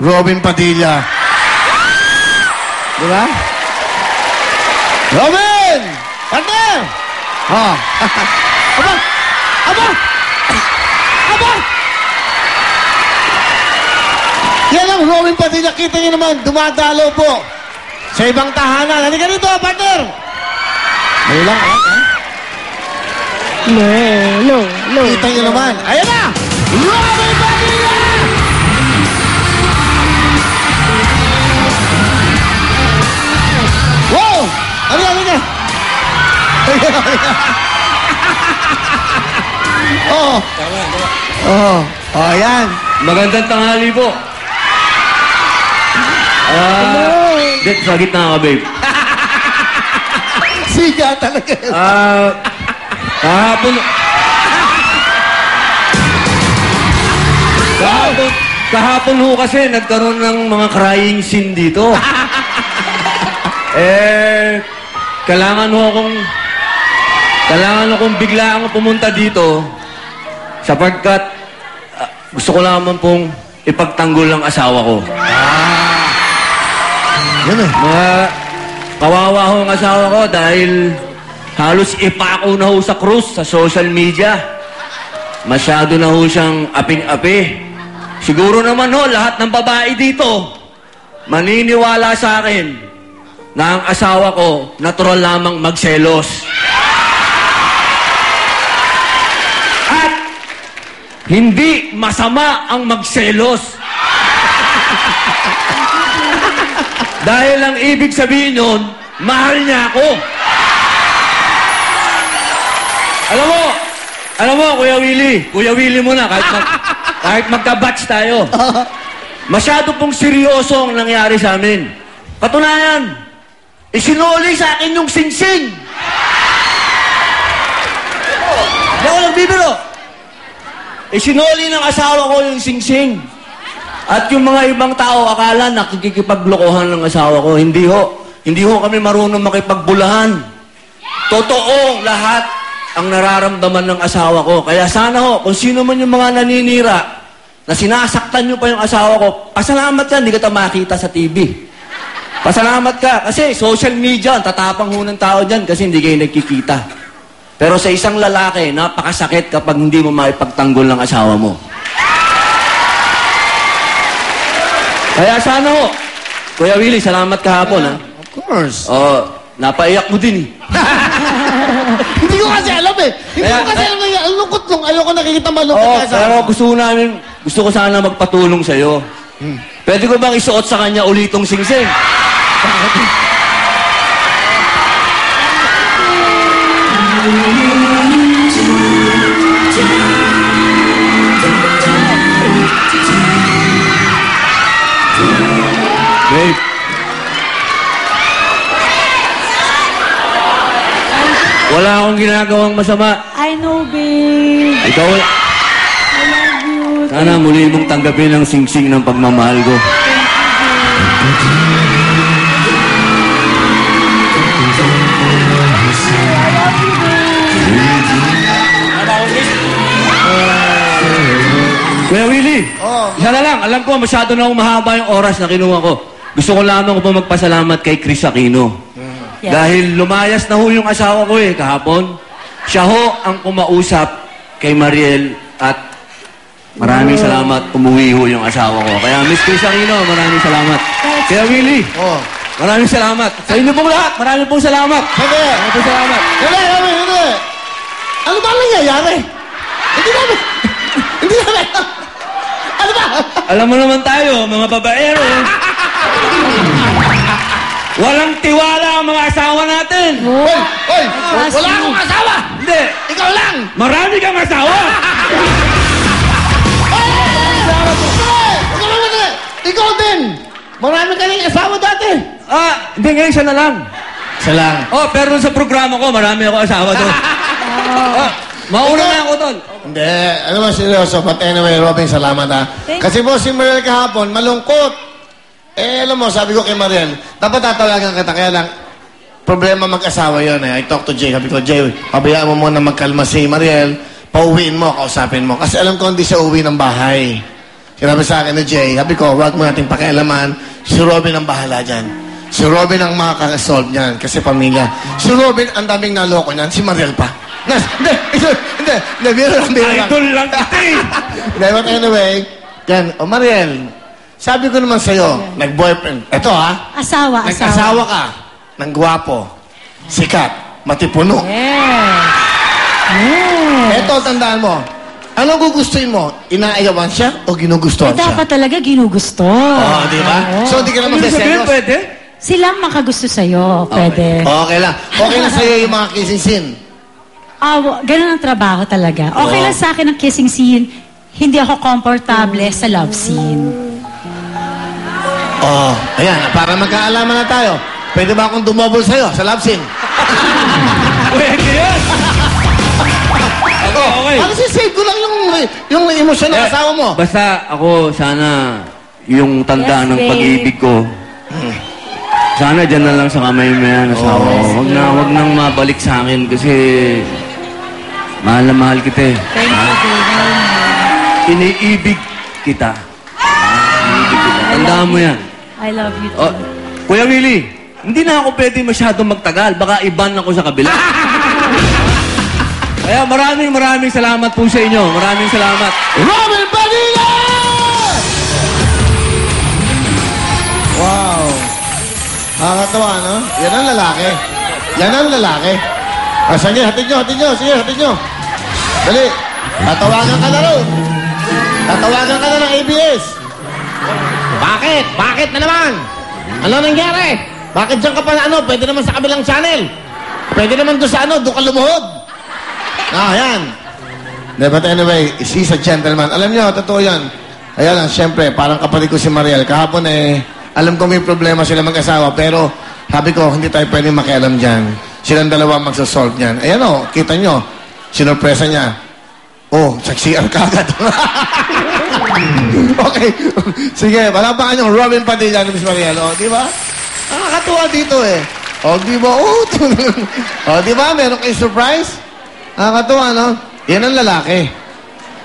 Robin Padilla. Di ba? Robin! Partner! Oh. aba! Aba! Aba! Yan ang Robin Padilla. Kita niyo naman, dumadalo po sa ibang tahanan. Halika dito, partner! May lang, ah. No, no, no. Kita niyo naman. Ayan na! Robin Padilla! Oo. Oh, ayan. Magandang tanghali po. Ah, uh, sa gitna ka, babe. Siga talaga. Ah, kahapon... Kahapon, kahapon ho kasi nagkaroon ng mga crying scene dito. eh, kailangan ho akong... Kailangan akong bigla akong pumunta dito sapagkat gusto ko lamang pong ipagtanggol ang asawa ko. Yan eh. Mga kawawa ho ang asawa ko dahil halos ipako na ho sa krus sa social media. Masyado na ho siyang aping-api. Siguro naman ho, lahat ng babae dito, maniniwala sa akin na ang asawa ko natural lamang magselos. Hindi masama ang magselos. Dahil ang ibig sabihin nun, mahal niya ako. Alam mo, alam mo, Kuya Willie, Kuya Willie muna, kahit, mag, kahit magka-batch tayo. Masyado pong seryoso ang nangyari sa amin. Katunayan, isinuli sa akin yung singsing. Hindi ako nagbibiro. Isinuli ng asawa ko yung singsing. At yung mga ibang tao, akala nakikipaglokohan ng asawa ko. Hindi ho. Hindi ho kami marunong makipagbulahan. Totoo lahat ang nararamdaman ng asawa ko. Kaya sana ho, kung sino man yung mga naninira, na sinasaktan nyo pa yung asawa ko, pasalamat ka, hindi ka ta makita sa TV. Pasalamat ka. Kasi social media, ang tatapang ho ng tao dyan kasi hindi kayo nagkikita. Pero sa isang lalaki, napakasakit kapag hindi mo maipagtanggol ng asawa mo. Kaya sana ho, Kuya Willie, salamat kahapon, ha? Of course. Oh, napaiyak mo din, eh. Hindi ko kasi alam eh. Hindi ko kasi alam eh. Ang lungkot nung ayoko nakikita malungkot Oo, ka sa pero gusto ko namin, gusto ko sana magpatulong sa'yo. Pwede ko bang isuot sa kanya ulitong singsing? Babe. Wala akong ginagawang masama. I know, babe. Ikaw, I love you. sana muli mong tanggapin ang singsing ng pagmamahal ko. Kuya Willie, Oh. isa na lang. Alam ko, masyado na akong mahaba yung oras na kinuha ko. Gusto ko lamang po magpasalamat kay Chris Aquino. Yeah. Dahil lumayas na ho yung asawa ko eh, kahapon. Siya ho ang kumausap kay Mariel at maraming salamat, umuwi ho yung asawa ko. Kaya Miss Chris Aquino, maraming salamat. Kaya Willie, Oh. maraming salamat. Sa inyo pong lahat, maraming pong salamat. Hindi. Maraming pong salamat. Hindi, hindi, hindi. Ano ba ang nangyayari? Hindi namin. Hindi namin. Ano ba? Alam mo naman tayo, mga babaero. Walang tiwala ang mga asawa natin. Hoy, hoy, wala akong asawa. Hindi, Ikaw lang. marami kang asawa. Ikaw lang naman. Ikaw din. Marami ka rin asawa dati. Ah, hindi ngayon siya na lang. Isa lang. Oh, pero sa programa ko, marami ako asawa doon. Ah, mauna na ako doon. Hindi, ano ba seryoso? But anyway, Robin, salamat ha. Kasi po si Mariel kahapon, malungkot. Eh, alam mo, sabi ko kay Mariel, dapat tatawagan kita, kaya lang, problema mag-asawa yon eh. I talk to Jay, sabi ko, Jay, pabayaan mo muna magkalma si Mariel, pauwiin mo, kausapin mo. Kasi alam ko hindi siya uwi ng bahay. Sinabi sa akin ni Jay, sabi ko, huwag mo natin pakialaman. Si Robin ang bahala dyan. Si Robin ang makaka-solve niyan kasi pamilya. Si Robin, ang daming naloko niyan. Si Mariel pa. Nas, hindi, hindi, hindi, hindi, biro lang, biro lang. Idol lang kita eh. But anyway, yan, o Mariel, sabi ko naman sa'yo, nag-boyfriend, eto ha, Asawa, asawa. nag-asawa ka, ng gwapo, sikat, matipuno. Yes. Yes. Eto, tandaan mo, anong gugustuhin mo? Inaayawan siya o ginugustuhan Eh, siya? dapat talaga ginugusto. Oo, di ba? So, di ka naman Ibig sabihin, seselos. pwede? Sila ang makagusto sa'yo. Pwede. Okay lang. Okay lang sa'yo yung mga kissing scene. Ah, w- ganun ang trabaho talaga. Okay Oo. lang sa akin ang kissing scene. Hindi ako komportable sa love scene. Oh, ayan, para magkaalaman na tayo. Pwede ba akong dumobol sa'yo sa love scene? Pwede yan. okay, okay. Ano si save ko lang yung, yung emosyon ng Eh, asawa mo? Basta ako, sana yung tanda Yes, ng babe. pag-ibig ko, sana dyan na lang sa kamay mo yan, asawa ko. Wag na, wag nang mabalik sa akin kasi mahal na mahal kita eh. Thank you. Iniibig kita. Iniibig kita. Tandaan mo yan. I love you too. Oh, Kuya Willie, hindi na ako pwede masyadong magtagal. Baka iban ako sa kabila. Kaya maraming maraming salamat po sa inyo. Maraming salamat. Robin Padilla! Wow. Nakakatawa, no? Yan ang lalaki. Yan ang lalaki. Ah, sige, hatid nyo, hatid nyo. Sige, hatid nyo. Dali. Tatawagan ka na rin. Tatawagan ka na ng ABS. Bakit? Bakit na naman? Ano nangyari? Bakit dyan ka pa ano? Pwede naman sa kabilang channel. Pwede naman doon sa ano, doon ka lumuhod. Ah, yan. De, but anyway, she's a gentleman. Alam niyo, totoo yan. Kaya lang, siyempre, parang kapatid ko si Mariel. Kahapon eh, alam ko may problema sila mag-asawa, pero sabi ko, hindi tayo pwedeng makialam dyan. Silang dalawa magsasolve niyan. Ayan o, kita nyo, sinurpresa niya. Oh, sa CR kagad. okay. Sige, palapakan yung Robin Padilla ni Miss Mariel. O, di ba? Nakakatuwa dito eh. O, di ba? Oh, o, di ba? Meron kayong surprise? Nakakatuwa, no? Yan ang lalaki.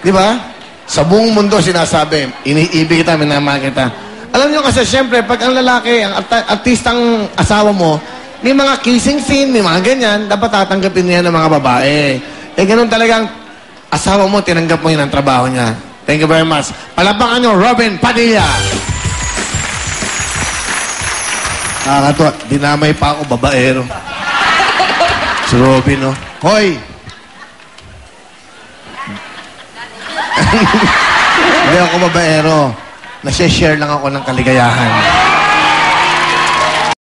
Di ba? Sa buong mundo sinasabi, iniibig kita, minamahal kita. Alam nyo kasi, siyempre, pag ang lalaki, ang art- artistang asawa mo, may mga kissing scene, may mga ganyan, dapat tatanggapin niya ng mga babae. Eh, ganun talagang asawa mo, tinanggap mo yun ang trabaho niya. Thank you very much. Palapakan nyo, Robin Padilla. Nakakatuwa, dinamay pa ako, babaero. Si Robin, no? Hoy! Hindi ako babaero. Nasi-share lang ako ng kaligayahan.